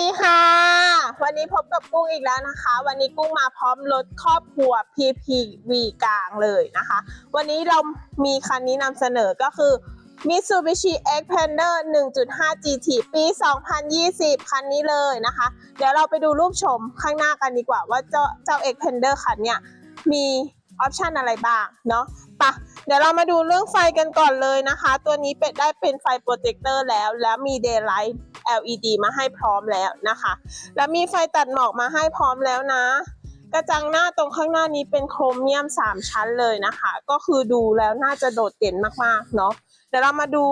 ดีค่ะ วันนี้พบกับกุ้งอีกแล้วนะคะ วันนี้กุ้งมาพร้อมรถครอบครัว PPV กลางเลยนะคะ วันนี้เรามีคันนี้นำเสนอก็คือ Mitsubishi Xpander 1.5 GT ปี 2020 คันนี้เลยนะคะ เดี๋ยวเราไปดูรูปชมข้างหน้ากันดีกว่าว่าเจ้าเจ้า Xpander คันเนี้ยมีออปชันอะไรบ้างเนาะไปะเดี๋ยวเรามาดูเรื่องไฟกันก่อนเลยนะคะ ตัวนี้เป็นได้เป็นไฟโปรเจคเตอร์แล้ว แล้วมี Daylight LED มาให้พร้อมแล้วนะคะ แล้วมีไฟตัดหมอกมาให้พร้อมแล้วนะ กระจังหน้าตรงข้างหน้านี้เป็นโครเมียม 3 ชั้นเลยนะคะ ก็คือดูแล้วน่าจะโดดเด่นมากๆเนาะเดี๋ยวเรามาดู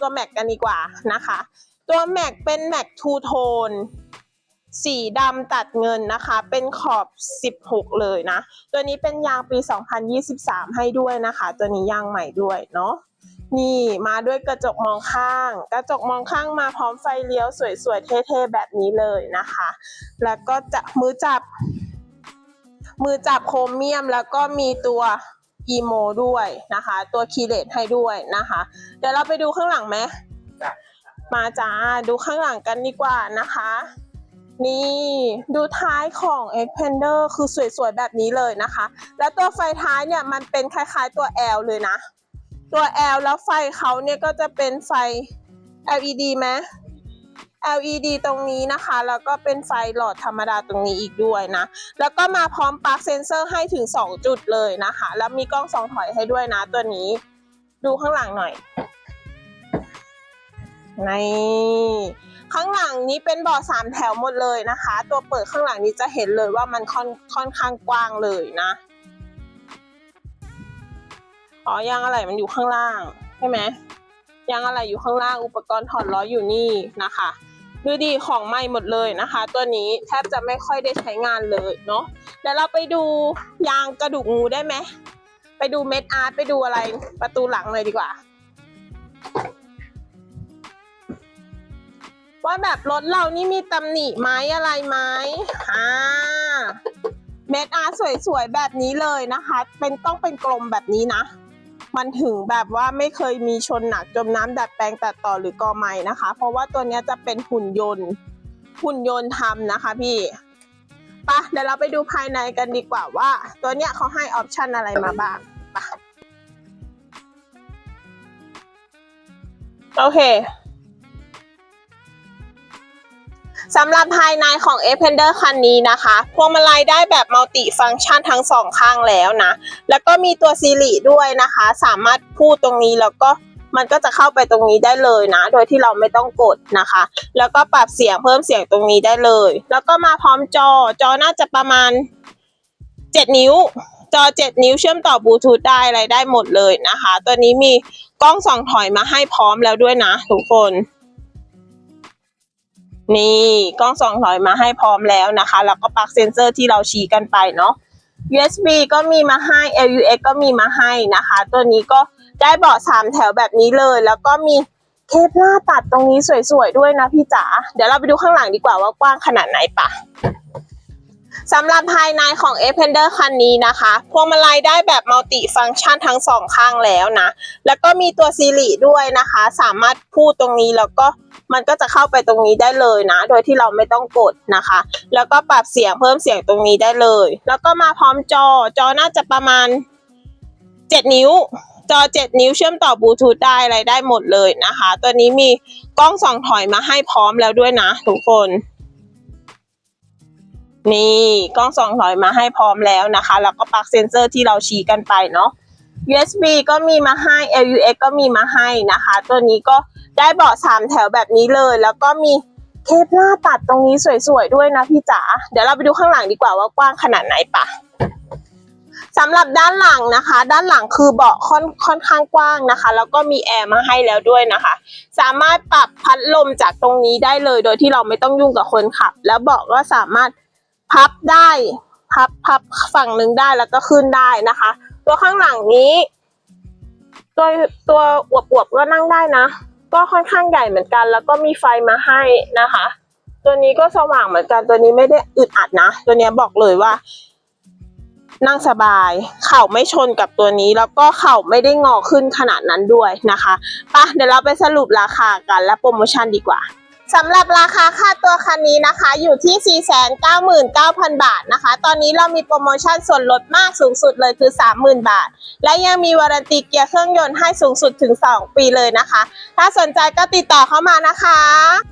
ตัวแม็กกันดีกว่านะคะ ตัวแม็กเป็นแม็กทูโทนสีดำตัดเงินนะคะ เป็นขอบ 16 เลยนะ ตัวนี้เป็นยางปี 2023 ให้ด้วยนะคะ ตัวนี้ยางใหม่ด้วยเนาะ นี่มาด้วยกระจกมองข้าง กระจกมองข้างมาพร้อมไฟเลี้ยวสวยๆ เท่ๆ แบบนี้เลยนะคะ แล้วก็จะมือจับ มือจับโครเมียมแล้วก็มีตัวอีโมด้วยนะคะ ตัวคีเลตให้ด้วยนะคะ เดี๋ยวเราไปดูข้างหลังไหมจ้ะมาจ้าดูข้างหลังกันดีกว่านะคะ นี่ดูท้ายของ Xpander คือสวยๆ แบบนี้เลยนะคะ แล้วตัวไฟท้ายเนี่ยมันเป็นคล้ายๆตัว L เลยนะ ตัว L แล้วไฟเขาเนี่ยก็จะเป็นไฟ LED ไหม LED ตรงนี้นะคะ แล้วก็เป็นไฟหลอดธรรมดาตรงนี้อีกด้วยนะ แล้วก็มาพร้อมปลั๊กเซนเซอร์ให้ถึง 2 จุดเลยนะคะ แล้วมีกล้องสองถอยให้ด้วยนะตัวนี้ ดูข้างหลังหน่อยในข้างหลังนี้เป็นบาะสามแถวหมดเลยนะคะ ตัวเปิดข้างหลังนี้จะเห็นเลยว่ามันค่อนค่อนข้างกว้างเลยนะ อ๋อยางอะไรมันอยู่ข้างล่างใช่ไหมยางอะไรอยู่ข้างล่างอุปกรณ์ถอดล้ออยู่นี่นะคะดูดีของใหม่หมดเลยนะคะ ตัวนี้แทบจะไม่ค่อยได้ใช้งานเลยเนาะเดี๋ยวเราไปดูยางกระดูกงูได้ไหมไปดูเม็ดอาร์ตไปดูอะไรประตูหลังเลยดีกว่าว่าแบบรถเรานี่มีตำหนิไหมอะไรไหมอ่าเม็ดอาร์สวยๆแบบนี้เลยนะคะ เป็นต้องเป็นกลมแบบนี้นะ มันถึงแบบว่าไม่เคยมีชนหนักจมน้ำดัดแปลงตัดต่อหรือกอไม้นะคะ เพราะว่าตัวนี้จะเป็นหุ่นยนต์ หุ่นยนต์ทำนะคะพี่ไปะเดี๋ยวเราไปดูภายในกันดีกว่าว่า ตัวเนี้ยเขาให้ออปชันอะไรมาบ้างปะโอเค สำหรับภายในของ e p e n d e r คันนี้นะคะ พวงมาลัยได้แบบมัลติฟัง c t ชันทั้งสองข้างแล้วนะ แล้วก็มีตัวซีรีด้วยนะคะ สามารถพูดตรงนี้แล้วก็มันก็จะเข้าไปตรงนี้ได้เลยนะ โดยที่เราไม่ต้องกดนะคะ แล้วก็ปรับเสียงเพิ่มเสียงตรงนี้ได้เลย แล้วก็มาพร้อมจอ จอน่าจะประมาณ 7 นิ้ว จอ 7 นิ้วเชื่อมต่อบลูทูธได้อะไรได้หมดเลยนะคะ ตัวนี้มีกล้องส่องถอยมาให้พร้อมแล้วด้วยนะทุกคน นี่กล้องส่องถอยมาให้พร้อมแล้วนะคะ แล้วก็ปลั๊กเซนเซอร์ที่เราชี้กันไปเนาะ USB ก็มีมาให้ LUX ก็มีมาให้นะคะ ตัวนี้ก็ได้เบาะสามแถวแบบนี้เลย แล้วก็มีเคปหน้าตัดตรงนี้สวยๆด้วยนะพี่จ๋า เดี๋ยวเราไปดูข้างหลังดีกว่าว่ากว้างขนาดไหนปะ สำหรับภายในของ e p e n d e r คันนี้นะคะ พวงมาลัยได้แบบมัลติฟัง c t ชันทั้งสองข้างแล้วนะ แล้วก็มีตัวซีรีด้วยนะคะ สามารถพูดตรงนี้แล้วก็มันก็จะเข้าไปตรงนี้ได้เลยนะ โดยที่เราไม่ต้องกดนะคะ แล้วก็ปรับเสียงเพิ่มเสียงตรงนี้ได้เลย แล้วก็มาพร้อมจอ จอน่าจะประมาณ 7 นิ้ว จอ 7 นิ้วเชื่อมต่อบลูทูธได้อะไรได้หมดเลยนะคะ ตัวนี้มีกล้องส่องถอยมาให้พร้อมแล้วด้วยนะทุกคน นี่กล้องสองถอยมาให้พร้อมแล้วนะคะ แล้วก็ปลั๊กเซนเซอร์ที่เราชี้กันไปเนาะ USB ก็มีมาให้ LUX ก็มีมาให้นะคะ ตัวนี้ก็ได้เบาะสามแถวแบบนี้เลย แล้วก็มีเคปหน้าตัดตรงนี้สวยๆด้วยนะพี่จ๋า เดี๋ยวเราไปดูข้างหลังดีกว่าว่ากว้างขนาดไหนปะสำหรับด้านหลังนะคะ ด้านหลังคือเบาะค่อนค่อนข้างกว้างนะคะ แล้วก็มีแอร์มาให้แล้วด้วยนะคะ สามารถปรับพัดลมจากตรงนี้ได้เลย โดยที่เราไม่ต้องยุ่งกับคนขับ แล้วเบาะก็สามารถ พับได้ พับพับฝั่งหนึ่งได้แล้วก็ขึ้นได้นะคะ ตัวข้างหลังนี้ตัวตัวอวบๆก็นั่งได้นะ ก็ค่อนข้างใหญ่เหมือนกัน แล้วก็มีไฟมาให้นะคะ ตัวนี้ก็สว่างเหมือนกัน ตัวนี้ไม่ได้อึดอัดนะ ตัวนี้บอกเลยว่า นั่งสบาย เข่าไม่ชนกับตัวนี้ แล้วก็เข่าไม่ได้งอขึ้นขนาดนั้นด้วยนะคะปะเดี๋ยวเราไปสรุปราคากันและโปรโมชั่นดีกว่า สำหรับราคาค่าตัวคันนี้นะคะ อยู่ที่ 499,000 บาทนะคะ ตอนนี้เรามีโปรโมชั่นส่วนลดมากสูงสุดเลยคือ 30,000 บาท และยังมีวารันตีเกียร์เครื่องยนต์ให้สูงสุดถึง 2 ปีเลยนะคะ ถ้าสนใจก็ติดต่อเข้ามานะคะ